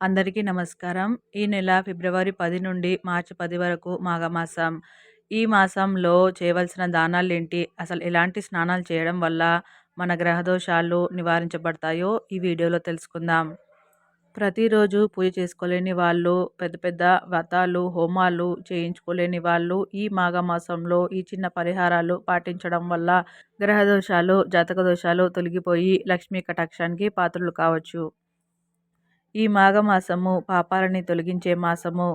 అందరికీ నమస్కారం. ఈ నెల ఫిబ్రవరి పది నుండి మార్చి పది వరకు మాఘమాసం. ఈ మాసంలో చేయవలసిన దానాలు ఏంటి అసలు ఎలాంటి స్నానాలు చేయడం వల్ల మన గ్రహదోషాలు నివారించబడతాయో ఈ వీడియోలో తెలుసుకుందాం. ప్రతిరోజు పూజ చేసుకోలేని వాళ్ళు పెద్ద పెద్ద వ్రతాలు హోమాలు చేయించుకోలేని వాళ్ళు ఈ మాఘమాసంలో ఈ చిన్న పరిహారాలు పాటించడం వల్ల గ్రహదోషాలు జాతక దోషాలు తొలగిపోయి లక్ష్మీ కటాక్షానికి పాత్రలు కావచ్చు. ఈ మాఘమాసము పాపాలని తొలగించే మాసము.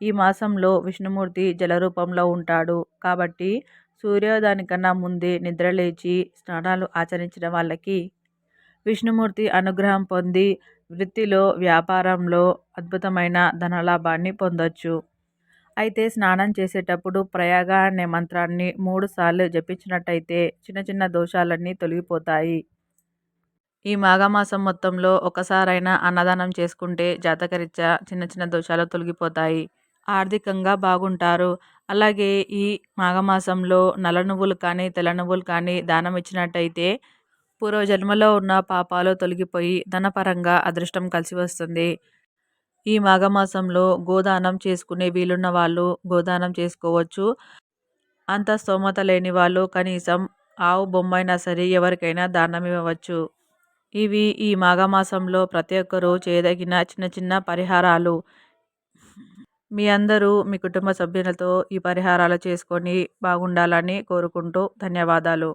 ఈ మాసంలో విష్ణుమూర్తి జలరూపంలో ఉంటాడు. కాబట్టి సూర్యోదయానికన్నా ముందే నిద్రలేచి స్నానాలు ఆచరించిన వాళ్ళకి విష్ణుమూర్తి అనుగ్రహం పొంది వృత్తిలో వ్యాపారంలో అద్భుతమైన ధనలాభాన్ని పొందొచ్చు. అయితే స్నానం చేసేటప్పుడు ప్రయాగ అనే మంత్రాన్ని మూడుసార్లు జపించినట్టయితే చిన్న చిన్న దోషాలన్నీ తొలగిపోతాయి. ఈ మాఘమాసం మొత్తంలో ఒకసారైనా అన్నదానం చేసుకుంటే జాతకరీత్యా చిన్న చిన్న దోషాలు తొలగిపోతాయి. ఆర్థికంగా బాగుంటారు. అలాగే ఈ మాఘమాసంలో నల్ల నువ్వులు కానీ తెల్ల నువ్వులు కానీ దానం ఇచ్చినట్టయితే పూర్వజన్మలో ఉన్న పాపాలు తొలగిపోయి ధనపరంగా అదృష్టం కలిసి వస్తుంది. ఈ మాఘమాసంలో గోదానం చేసుకునే వీలున్న వాళ్ళు గోదానం చేసుకోవచ్చు. అంత స్తోమత లేని వాళ్ళు కనీసం ఆవు బొమ్మైనా సరే ఎవరికైనా దానం ఇవ్వవచ్చు. ఇవి ఈ మాఘమాసంలో ప్రతి ఒక్కరూ చేయదగిన చిన్న చిన్న పరిహారాలు. మీ అందరూ మీ కుటుంబ సభ్యులతో ఈ పరిహారాలు చేసుకొని బాగుండాలని కోరుకుంటూ ధన్యవాదాలు.